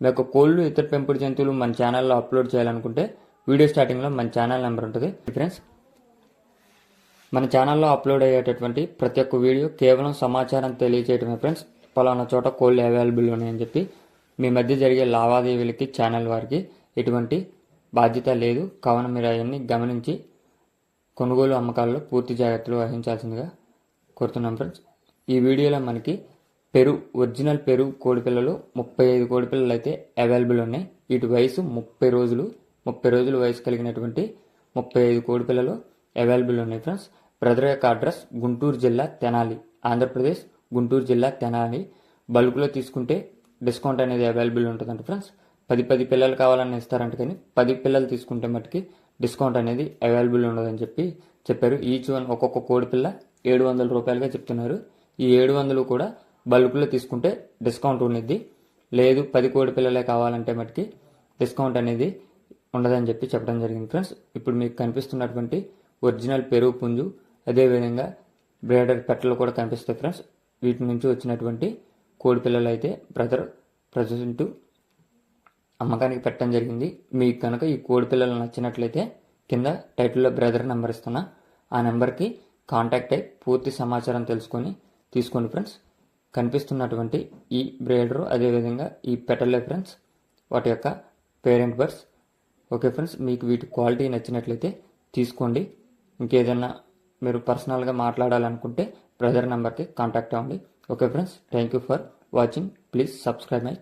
మీ యొక్క కోళ్ళు ఇతర పెంపుడు జంతువులు మన ఛానల్లో అప్లోడ్ చేయాలనుకుంటే వీడియో స్టార్టింగ్లో మన ఛానల్ నెంబర్ ఉంటుంది. ఫ్రెండ్స్ మన ఛానల్లో అప్లోడ్ అయ్యేటటువంటి ప్రతి ఒక్క వీడియో కేవలం సమాచారం తెలియజేయటమే ఫ్రెండ్స్ పలానా చోట కోళ్ళు అవైలబుల్ ఉన్నాయని చెప్పి మీ మధ్య జరిగే లావాదేవీలకి ఛానల్ వారికి ఎటువంటి బాధ్యత లేదు. కావున మీరు అవన్నీ గమనించి కొనుగోలు అమ్మకాల్లో పూర్తి జాగ్రత్తలు వహించాల్సిందిగా కోరుతున్నాం ఫ్రెండ్స్ ఈ వీడియోలో మనకి పెరు ఒరిజినల్ పెరు కోడిపిల్లలు ముప్పై ఐదు కోడిపిల్లలు అయితే అవైలబుల్ ఉన్నాయి. వీటి వయసు ముప్పై రోజులు. ముప్పై రోజులు వయసు కలిగినటువంటి ముప్పై ఐదు కోడిపిల్లలు అవైలబుల్ ఉన్నాయి ఫ్రెండ్స్. బ్రదర్ యొక్క అడ్రస్ గుంటూరు జిల్లా తెనాలి ఆంధ్రప్రదేశ్ గుంటూరు జిల్లా తెనాలి. బల్క్లో తీసుకుంటే డిస్కౌంట్ అనేది అవైలబుల్ ఉంటుందంట ఫ్రెండ్స్. పది పది పిల్లలు కావాలని ఇస్తారంట కానీ పది పిల్లలు తీసుకుంటే మట్టుకి డిస్కౌంట్ అనేది అవైలబుల్ ఉండదని చెప్పి చెప్పారు. ఈచ్ వన్ ఒక్కొక్క కోడిపిల్ల ఏడు వందల రూపాయలుగా చెప్తున్నారు. ఈ ఏడు వందలు కూడా బల్క్లో తీసుకుంటే డిస్కౌంట్ ఉండిద్ది లేదు పది కోడి పిల్లలే కావాలంటే మటుకి డిస్కౌంట్ అనేది ఉండదని చెప్పి చెప్పడం జరిగింది ఫ్రెండ్స్. ఇప్పుడు మీకు కనిపిస్తున్నటువంటి ఒరిజినల్ పెరుగు పుంజు అదేవిధంగా బ్రేడర్ పెట్టలు కూడా కనిపిస్తాయి ఫ్రెండ్స్. వీటి నుంచి వచ్చినటువంటి కోడి పిల్లలు అయితే బ్రదర్ ప్రజెంట్ అమ్మకానికి పెట్టడం జరిగింది. మీకు కనుక ఈ కోడి పిల్లలు నచ్చినట్లయితే కింద టైటిల్లో బ్రదర్ నెంబర్ ఇస్తున్నా. ఆ నెంబర్కి కాంటాక్ట్ అయ్యి పూర్తి సమాచారం తెలుసుకొని తీసుకోండి ఫ్రెండ్స్. కనిపిస్తున్నటువంటి ఈ బ్రేడరు అదేవిధంగా ఈ పెటల్ ఫ్రెండ్స్ వాటి యొక్క పేరెంట్ బర్డ్స్ ఓకే ఫ్రెండ్స్ మీకు వీటి క్వాలిటీ నచ్చినట్లయితే తీసుకోండి. ఇంకేదైనా మీరు పర్సనల్గా మాట్లాడాలనుకుంటే బ్రదర్ నెంబర్కి కాంటాక్ట్ అవ్వండి. Okay friends thank you for watching. Please subscribe my